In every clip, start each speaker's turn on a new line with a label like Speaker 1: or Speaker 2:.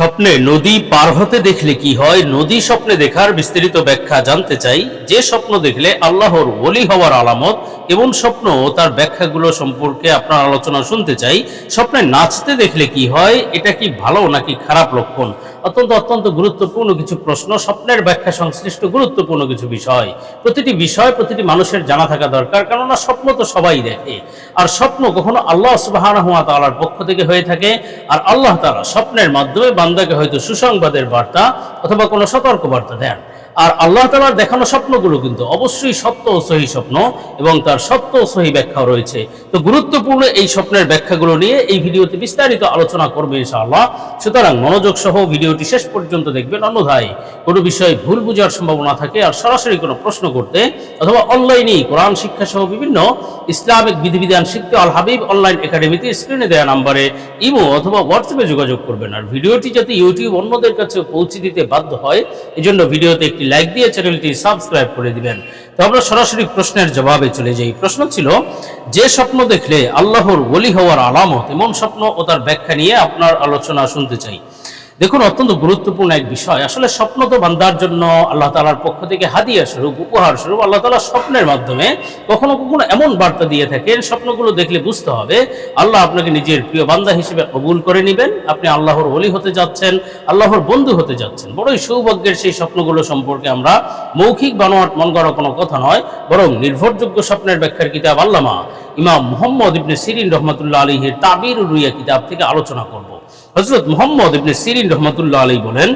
Speaker 1: স্বপ্নে নদী পার হতে দেখলে কি হয়? নদী স্বপ্নে দেখার বিস্তারিত ব্যাখ্যা জানতে চাই। যে স্বপ্ন দেখলে আল্লাহর ওলি হওয়ার আলামত এবং স্বপ্ন ও তার ব্যাখ্যাগুলো সম্পর্কে আপনার আলোচনা শুনতে চাই। স্বপ্নে নাচতে দেখলে কি হয়? এটা কি ভালো নাকি খারাপ লক্ষণ? অত্যন্ত অত্যন্ত গুরুত্বপূর্ণ কিছু প্রশ্ন, স্বপ্নের ব্যাখ্যা সংশ্লিষ্ট গুরুত্বপূর্ণ কিছু বিষয়। প্রতিটি বিষয়, প্রতিটি মানুষের জানা থাকা দরকার, কেননা স্বপ্ন তো সবাই দেখে। আর স্বপ্ন কখনো আল্লাহ সুবাহ তালার পক্ষ থেকে হয়ে থাকে, আর আল্লাহ তালা স্বপ্নের মাধ্যমে বান্দাকে হয়তো সুসংবাদের বার্তা অথবা কোনো সতর্ক বার্তা দেন। আর আল্লাহ তালার দেখানো স্বপ্নগুলো কিন্তু অবশ্যই সত্য ও সহি স্বপ্ন এবং তার সত্য ও সহি ব্যাখ্যাও রয়েছে। তো গুরুত্বপূর্ণ এই স্বপ্নের ব্যাখ্যাগুলো নিয়ে এই ভিডিওতে বিস্তারিত আলোচনা করবে ইনশাআল্লাহ। সুতরাং মনোযোগ সহ ভিডিওটি শেষ পর্যন্ত দেখবেন। অন্যথায় কোনো বিষয়ে ভুল বোঝার সম্ভাবনা থাকে আর সরাসরি কোনো প্রশ্ন করতে অথবা অনলাইনেই কোরআন শিক্ষা সহ বিভিন্ন ইসলামিক বিধিবিধান শিখতে আল হাবিব অনলাইন একাডেমিতে স্ক্রিনে দেওয়া নাম্বারে ইমো অথবা হোয়াটসঅ্যাপে যোগাযোগ করবেন। আর ভিডিওটি যাতে ইউটিউব অন্যদের কাছে পৌঁছে দিতে বাধ্য হয়, এজন্য ভিডিওতে একটি লাইক দিয়ে চ্যানেলটি সাবস্ক্রাইব করে দিবেন। তো আমরা সরাসরি প্রশ্নের জবাবে চলে যাই। প্রশ্ন ছিল, যে স্বপ্ন দেখলে আল্লাহর ওলি হওয়ার আলামত এমন স্বপ্ন ও তার ব্যাখ্যা নিয়ে আপনার আলোচনা শুনতে চাই। দেখুন, অত্যন্ত গুরুত্বপূর্ণ এক বিষয়। আসলে স্বপ্ন তো বান্দার জন্য আল্লাহ তালার পক্ষ থেকে হাদিয়া স্বরূপ, উপহার স্বরূপ, আল্লাহ তালা স্বপ্নের মাধ্যমে কখনো কখনো এমন বার্তা দিয়ে থাকেন, স্বপ্নগুলো দেখলে বুঝতে হবে, আল্লাহ আপনাকে নিজের প্রিয় বান্দা হিসেবে কবুল করে নেবেন, আপনি আল্লাহর ওলি হতে যাচ্ছেন, আল্লাহর বন্ধু হতে যাচ্ছেন। বড়ই সৌভাগ্যের সেই স্বপ্নগুলো সম্পর্কে আমরা মৌখিক বানোয়াট মন করা কোনো কথা নয়, বরং নির্ভরযোগ্য স্বপ্নের ব্যাখ্যার কিতাব আল্লামা ইমাম মোহাম্মদ ইবনে সিরিন রহমতুল্লাহ আলীহের তাবির রুইয়া কিতাব থেকে আলোচনা করব। হজরত মোহাম্মদ ইবনে সিরিন রহমতুল্লাহ আলী বলেন,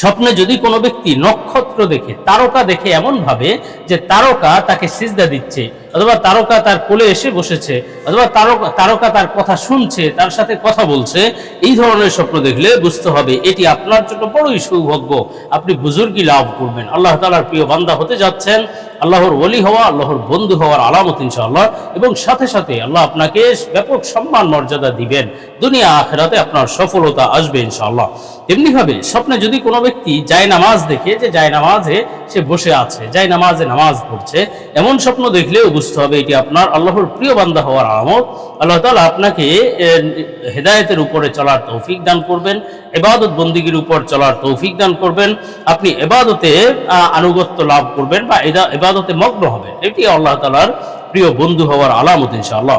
Speaker 1: স্বপ্নে যদি কোনো ব্যক্তি নক্ষত্র দেখে, তারকা দেখে এমন ভাবে যে তারকা তাকে সিজদা দিচ্ছে, অথবা তারকা তার কোলে এসে বসেছে, অথবা তারকা তারকা তার কথা শুনছে, তার সাথে কথা বলছে, এই ধরনের স্বপ্ন দেখলে বুঝতে হবে এটি আপনার জন্য বড়ই সৌভাগ্য। আপনি বুজুর্গি লাভ করবেন। আল্লাহ তালার প্রিয় বান্দা হতে যাচ্ছেন। আল্লাহর ওলি হওয়া, আল্লাহর বন্ধু হওয়ার আলামত ইনশাআল্লাহ। এবং সাথে সাথে আল্লাহ আপনাকে ব্যাপক সম্মান, মর্যাদা দিবেন। দুনিয়া, আখেরাতে আপনার সফলতা আসবে ইনশাআল্লাহ। এমনিভাবে স্বপ্নে যদি কোনো ব্যক্তি যায় নামাজ দেখে যে যায় নামাজে সে বসে আছে, যায় নামাজে নামাজ পড়ছে, এমন স্বপ্ন দেখলেও বুঝতে হবে এটি আপনার আল্লাহর প্রিয় বান্দা হওয়ার আলামত। আল্লাহ তালা আপনাকে হেদায়তের উপরে চলার তৌফিক দান করবেন এবাদত বন্দিগির উপর চলার তৌফিক দান করবেন, আপনি এবাদতে আনুগত্য লাভ করবেন বা এদা- এবাদতে মগ্ন হবে। এটি আল্লাহ তালার প্রিয় বন্ধু হওয়ার আলামত ইনশাআল্লাহ।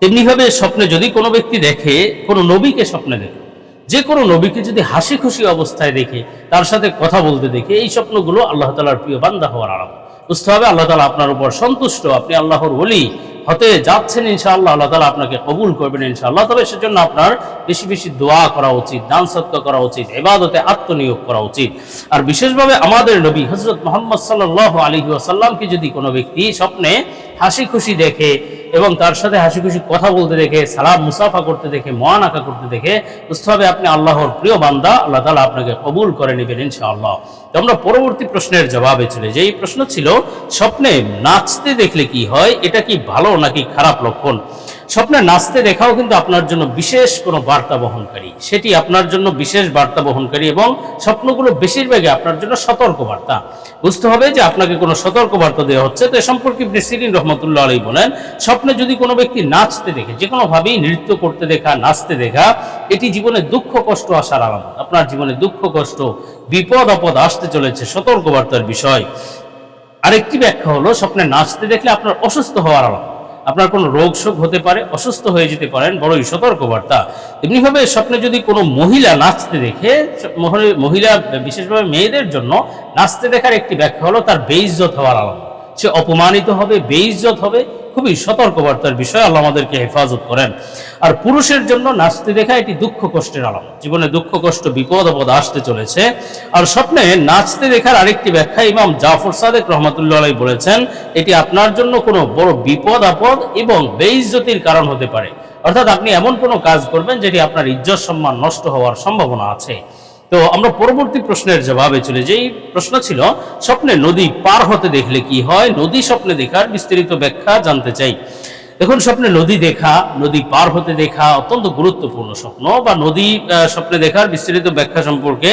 Speaker 1: তেমনিভাবে স্বপ্নে যদি কোনো ব্যক্তি দেখে, কোনো নবীকে স্বপ্নে দেখে যে কোনো নবীকে যদি হাসি খুশি অবস্থায় দেখে, তার সাথে কথা বলতে দেখে, এই স্বপ্নগুলো আল্লাহ তালার প্রিয় বান্দা হওয়ার আলামত। বুঝতে হবে আল্লাহ তালা আপনার উপর সন্তুষ্ট। আপনি আল্লাহর ওলি। হতে যাচ্ছেন ইনশাআল্লাহ, আল্লাহ তালা আপনাকে কবুল করবেন ইনশাআল্লাহ। তবে সেজন্য আপনার বেশি বেশি দোয়া করা উচিত, দান সত্য করা উচিত এবাদতে আত্মনিয়োগ করা উচিত। আর বিশেষভাবে আমাদের নবী হজরত মোহাম্মদ সাল্লাহ আলী আসাল্লামকে যদি কোনো ব্যক্তি স্বপ্নে হাসি খুশি দেখে এবং তার সাথে হাসি খুশি কথা বলতে দেখে, সালাম মুসাফা করতে দেখে, মহান আঁকা করতে দেখে, বুঝতে আপনি আল্লাহর প্রিয় বান্দা, আল্লাহ তালা আপনাকে কবুল করে নেবেন ইনশাআল্লাহ। তো আমরা পরবর্তী প্রশ্নের জবাবে চলে যে এই প্রশ্ন ছিল, স্বপ্নে নাচতে দেখলে কি হয়, এটা কি ভালো নাকি খারাপ লক্ষণ? স্বপ্নে নাচতে দেখাও কিন্তু আপনার জন্য বিশেষ কোনো বার্তা বহনকারী। সেটি আপনার জন্য বিশেষ বার্তা বহনকারী এবং স্বপ্নগুলো বেশিরভাগই আপনার জন্য সতর্ক বার্তা। বুঝতে হবে যে আপনাকে কোনো সতর্ক বার্তা দেওয়া হচ্ছে, তো এ সম্পর্কে ইবনে সিরিন রহমতুল্লাহ আলী বলেন, স্বপ্নে যদি কোনো ব্যক্তি নাচতে দেখে, যে কোনোভাবেই নৃত্য করতে দেখা, নাচতে দেখা, এটি জীবনে দুঃখ, কষ্ট আসার আলামত। আপনার জীবনে দুঃখ, কষ্ট, বিপদ, আপদ আসতে চলেছে, সতর্ক বার্তার বিষয়। আরেকটি ব্যাখ্যা হলো, স্বপ্নে নাচতে দেখলে আপনার অসুস্থ হওয়ার আলামত। আপনার কোনো রোগ শোক হতে পারে, অসুস্থ হয়ে যেতে পারেন, বড়ই সতর্কবার্তা। এমনিভাবে স্বপ্নে যদি কোনো মহিলা নাচতে দেখে মহি- মহিলা, বিশেষভাবে মেয়েদের জন্য নাচতে দেখার একটি ব্যাখ্যা হলো তার বেইজ্জত হওয়ার আলাম সে অপমানিত হবে, বেইজ্জত হবে খুবই সতর্কবার্তার বিষয়, আল্লাহ আমাদেরকে হেফাজত করেন। আর পুরুষের জন্য নাচতে দেখা এটি দুঃখ কষ্টের আলামত। জীবনে দুঃখ, কষ্ট, বিপদ, আপদ আসতে চলেছে। আর স্বপ্নে নাচতে দেখার আরেকটি ব্যাখ্যা ইমাম জাফর সাদেক রহমতুল্লাহ বলেছেন, এটি আপনার জন্য কোনো বড় বিপদ, আপদ এবং বেইজ্জতির কারণ হতে পারে। অর্থাৎ আপনি এমন কোনো কাজ করবেন যেটি আপনার ইজ্জত সম্মান নষ্ট হওয়ার সম্ভাবনা আছে। তো আমরা পরবর্তী প্রশ্নের জবাবে চলে যাই। প্রশ্ন ছিল, স্বপ্নে নদী পার হতে দেখলে কি হয়? নদী স্বপ্নে দেখার বিস্তারিত ব্যাখ্যা জানতে চাই। দেখুন, স্বপ্নে নদী দেখা, নদী পার হতে দেখা অত্যন্ত গুরুত্বপূর্ণ স্বপ্ন বা নদী স্বপ্নে দেখার বিস্তারিত ব্যাখ্যা সম্পর্কে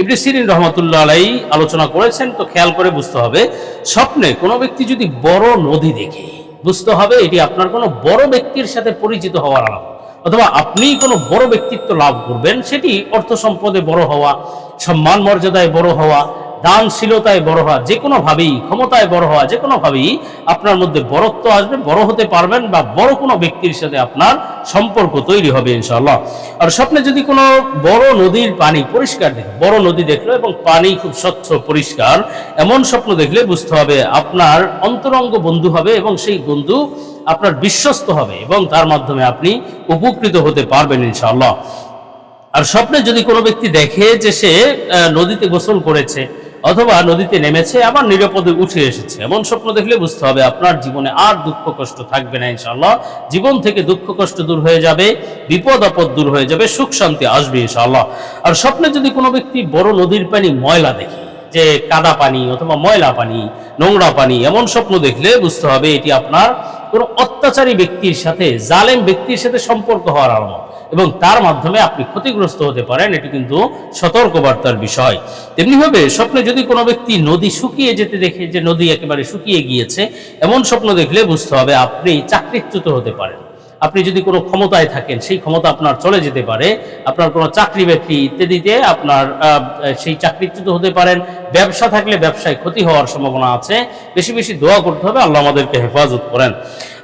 Speaker 1: ইবনে সিরিন রহমতুল্লাহ আলাই আলোচনা করেছেন। তো খেয়াল করে বুঝতে হবে, স্বপ্নে কোনো ব্যক্তি যদি বড় নদী দেখে, বুঝতে হবে এটি আপনার কোনো বড় ব্যক্তির সাথে পরিচিত হওয়ার আলামত। অথবা আপনি কোনো বড় ব্যক্তিত্ব লাভ করবেন, সেটি অর্থ সম্পদে বড় হওয়া, সম্মান মর্যাদায় বড় হওয়া দানশীলতায় বড় হওয়া, যে কোনোভাবেই ক্ষমতায় বড় হওয়া, যে কোনোভাবেই আপনার মধ্যে বড়ত্ব আসবে, বড় হতে পারবেন বা বড় কোনো ব্যক্তির সাথে আপনার সম্পর্ক তৈরি হবে ইনশাআল্লাহ। আর স্বপ্নে যদি কোনো বড় নদীর পানি পরিষ্কার দেখে, বড় নদী দেখল এবং পানি খুব স্বচ্ছ, পরিষ্কার, এমন স্বপ্ন দেখলে বুঝতে হবে আপনার অন্তরঙ্গ বন্ধু হবে এবং সেই বন্ধু আপনার বিশ্বস্ত হবে এবং তার মাধ্যমে আপনি উপকৃত হতে পারবেন ইনশাআল্লাহ। আর স্বপ্নে যদি কোনো ব্যক্তি দেখে যে সে নদীতে গোসল করেছে অথবা নদীতে নেমেছে, আবার নিরাপদে উঠে এসেছে। এমন স্বপ্ন দেখলে বুঝতে হবে আপনার জীবনে আর দুঃখ কষ্ট থাকবে না, ইনশাআল্লাহ। জীবন থেকে দুঃখ কষ্ট দূর হয়ে যাবে, বিপদ আপদ দূর হয়ে যাবে, সুখ শান্তি আসবে, ইনশাআল্লাহ। আর স্বপ্নে যদি কোনো ব্যক্তি বড় নদীর পানি ময়লা দেখে যে কাদা পানি অথবা ময়লা পানি, নোংরা পানি এমন স্বপ্ন দেখলে বুঝতে হবে এটি আপনার কোনো অত্যাচারী ব্যক্তির সাথে, জালেম ব্যক্তির সাথে সম্পর্ক হওয়ার আলামত এবং তার মাধ্যমে আপনি ক্ষতিগ্রস্ত হতে পারেন, এটি কিন্তু সতর্কবার্তার বিষয়। তেমনিভাবে স্বপ্নে যদি কোনো ব্যক্তি নদী শুকিয়ে যেতে দেখে, যে নদী একেবারে শুকিয়ে গিয়েছে, এমন স্বপ্ন দেখলে বুঝতে হবে আপনি চাকরিচ্যুত হতে পারেন। আপনি যদি কোনো ক্ষমতায় থাকেন, সেই ক্ষমতা আপনার চলে যেতে পারে, আপনার কোনো চাকরি বাকরি ইত্যাদিতে আপনার সেই চাকরিচ্যুত হতে পারেন। ব্যবসা থাকলে ব্যবসায় ক্ষতি হওয়ার সম্ভাবনা আছে। বেশি বেশি দোয়া করতে হবে, আল্লাহ আমাদেরকে হেফাজত করেন।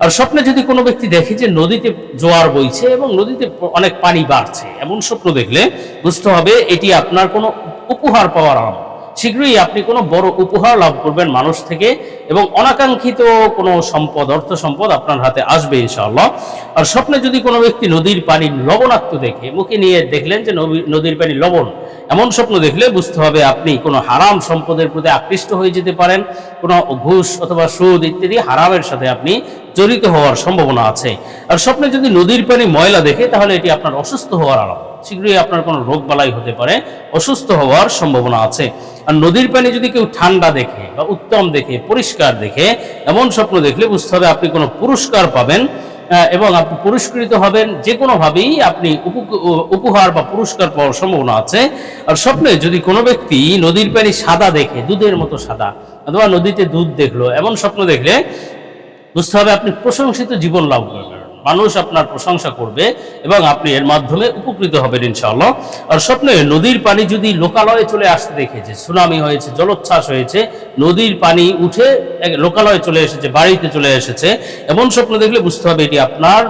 Speaker 1: আর স্বপ্নে যদি কোনো ব্যক্তি দেখে যে নদীতে জোয়ার বইছে এবং নদীতে অনেক পানি বাড়ছে, এমন স্বপ্ন দেখলে বুঝতে হবে এটি আপনার কোনো উপহার পাওয়ার আলামত শীঘ্রই আপনি কোনো বড় উপহার লাভ করবেন মানুষ থেকে এবং অনাকাঙ্ক্ষিত কোনো সম্পদ, অর্থ সম্পদ আপনার হাতে আসবে ইনশাআল্লাহ। আর স্বপ্নে যদি কোনো ব্যক্তি নদীর পানি লবণাক্ত দেখে, মুখে নিয়ে দেখলেন যে নদীর পানি লবণ এমন স্বপ্ন দেখলে বুঝতে হবে আপনি কোনো হারাম সম্পদের প্রতি আকৃষ্ট হয়ে যেতে পারেন, কোনো ঘুষ অথবা সুদ ইত্যাদি হারামের সাথে আপনি জড়িত হওয়ার সম্ভাবনা আছে। আর স্বপ্নে যদি নদীর পানি ময়লা দেখে, তাহলে এটি আপনার অসুস্থ হওয়ার আলামত। শীঘ্রই আপনার কোনো রোগ বালাই হতে পারে, অসুস্থ হওয়ার সম্ভাবনা আছে। আর নদীর পানি যদি কেউ ঠান্ডা দেখে বা উত্তম দেখে, পরিষ্কার দেখে, এমন স্বপ্ন দেখলে বুঝতে হবে আপনি কোনো পুরস্কার পাবেন এবং আপনি পুরস্কৃত হবেন যে কোনোভাবেই আপনি উপ- উপহার বা পুরস্কার পাওয়ার সম্ভাবনা আছে। আর স্বপ্নে যদি কোনো ব্যক্তি নদীর পানি সাদা দেখে, দুধের মতো সাদা, অথবা নদীতে দুধ দেখল, এমন স্বপ্ন দেখলে বুঝতে হবে আপনি প্রশংসিত জীবন লাভ করবেন। মানুষ আপনার প্রশংসা করবে এবং আপনি এর মাধ্যমে উপকৃত হবেন ইনশাআল্লাহ। আর স্বপ্নে নদীর পানি যদি লোকালয়ে চলে আসতে দেখেছে, সুনামি হয়েছে, জলোচ্ছ্বাস হয়েছে, নদীর পানি উঠে লোকালয়ে চলে এসেছে, বাড়িতে চলে এসেছে, এমন স্বপ্ন দেখলে বুঝতে হবে এটি আপনার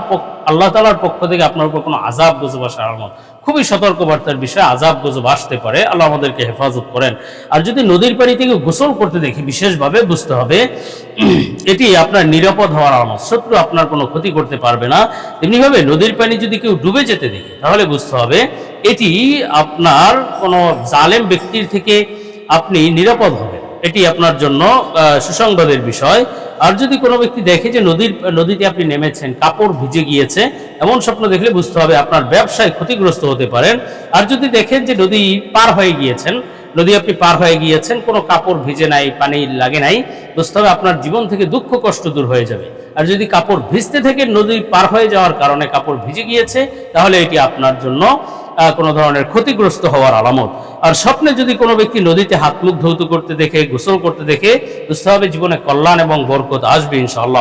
Speaker 1: আল্লাহ তালার পক্ষ থেকে আপনার উপর কোনো আজাব গজব আসার আলামত খুবই সতর্কবার্তার বিষয়ে আজাব গজব আসতে পারে। আল্লাহ আমাদেরকে হেফাজত করেন। আর যদি নদীর পানি থেকে গোসল করতে দেখি, বিশেষভাবে বুঝতে হবে, এটি আপনার নিরাপদ হওয়ার আলামত শত্রু আপনার কোনো ক্ষতি করতে পারবে না। তেমনিভাবে নদীর পানি যদি কেউ ডুবে যেতে দেখে, তাহলে বুঝতে হবে এটি আপনার কোনো জালেম ব্যক্তির থেকে আপনি নিরাপদ হবেন। এটি আপনার জন্য সুসংবাদের বিষয়। আর যদি কোনো ব্যক্তি দেখে যে নদীর, নদীতে আপনি নেমেছেন, কাপড় ভিজে গিয়েছে, এমন স্বপ্ন দেখলে বুঝতে হবে আপনার ব্যবসায় ক্ষতিগ্রস্ত হতে পারেন। আর যদি দেখেন যে নদী পার হয়ে গিয়েছেন, নদী আপনি পার হয়ে গিয়েছেন, কোনো কাপড় ভিজে নাই পানি লাগে নাই, বুঝতে হবে আপনার জীবন থেকে দুঃখ, কষ্ট দূর হয়ে যাবে। আর যদি কাপড় ভিজতে থেকে নদী পার হয়ে যাওয়ার কারণে কাপড় ভিজে গিয়েছে, তাহলে এটি আপনার জন্য কোনো ধরনের ক্ষতিগ্রস্ত হওয়ার আলামত। আর স্বপ্নে যদি কোনো ব্যক্তি নদীতে হাত মুখ ধৌত করতে দেখে, গোসল করতে দেখে বুঝতে হবে জীবনে কল্যাণ এবং বরকত আসবে ইনশাআল্লাহ।